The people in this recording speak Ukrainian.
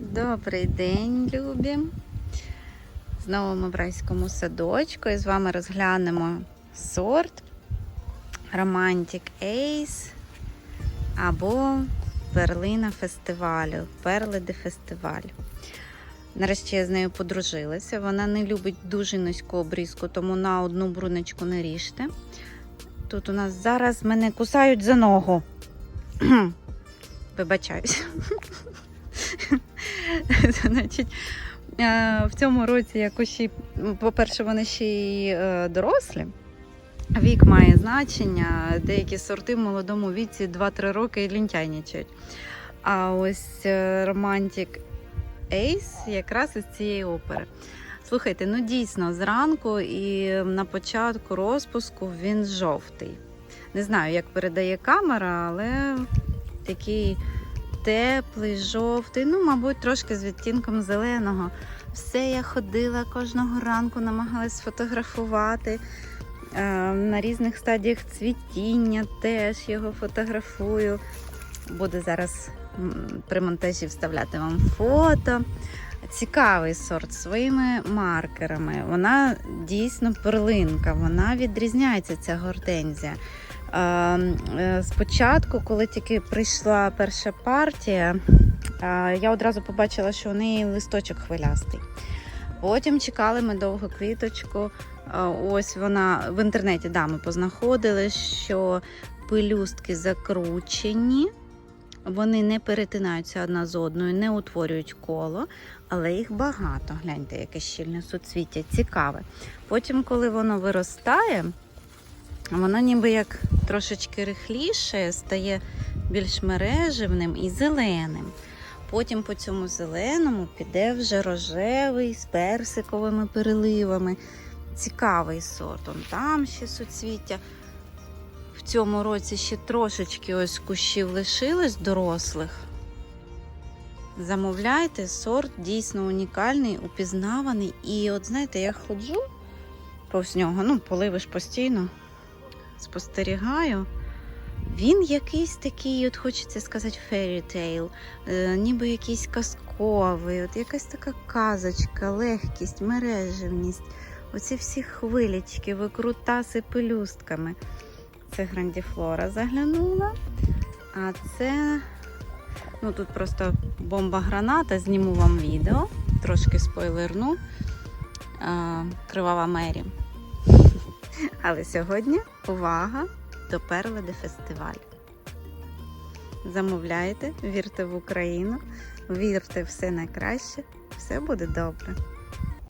Добрий день, любі. Знову ми в райському садочку і з вами розглянемо сорт Romantic Ace або перлина фестивалю, перли де фестиваль. Нарешті я з нею подружилася. Вона не любить дуже низьку обрізку, тому на одну бруночку не ріжте. Тут у нас зараз мене кусають за ногу. Вибачаюсь. Значить, е, в цьому році я кущі, по-перше, вони ще й е, дорослі. Вік має значення. Деякі сорти в молодому віці 2-3 роки і лінтяйнічають. А ось е, Romantic Ace якраз із цієї опери. Слухайте, ну дійсно, зранку і на початку розпуску він жовтий. Не знаю, як передає камера, але такий теплий, жовтий, ну, мабуть, трошки з відтінком зеленого. Все я ходила кожного ранку, намагалась сфотографувати. Е, На різних стадіях цвітіння теж його фотографую. Буду зараз при монтажі вставляти вам фото. Цікавий сорт своїми маркерами. Вона дійсно перлинка, вона відрізняється ця гортензія. Е, е, Спочатку, коли тільки прийшла перша партія, е, я одразу побачила, що у неї листочок хвилястий. Потім чекали ми довго квіточку. Е, Ось вона в інтернеті да, ми познаходили, що пелюстки закручені, вони не перетинаються одна з одною, не утворюють коло, але їх багато. Гляньте, яке щільне суцвіття, цікаве. Потім, коли воно виростає, воно ніби як трошечки рихліше, стає більш мережевним і зеленим. Потім по цьому зеленому піде вже рожевий з персиковими переливами. Цікавий сорт. Он там ще суцвіття. В цьому році ще трошечки ось кущів лишилось дорослих. Замовляйте, сорт дійсно унікальний, упізнаваний. І от знаєте, я ходжу повз нього, ну, поливиш постійно, спостерігаю. Він якийсь такий, от хочеться сказати, fairy е, ніби якийсь казковий, от якась така казочка, легкість, мережевність. Оці всі хвилічки, викрутаси пелюстками. Це грандіфлора заглянула. А це, ну тут просто бомба граната, зніму вам відео, трошки спойлерну. Кривава Мері. Але сьогодні увага до перлади фестиваль. Замовляйте, вірте в Україну, вірте в все найкраще, все буде добре.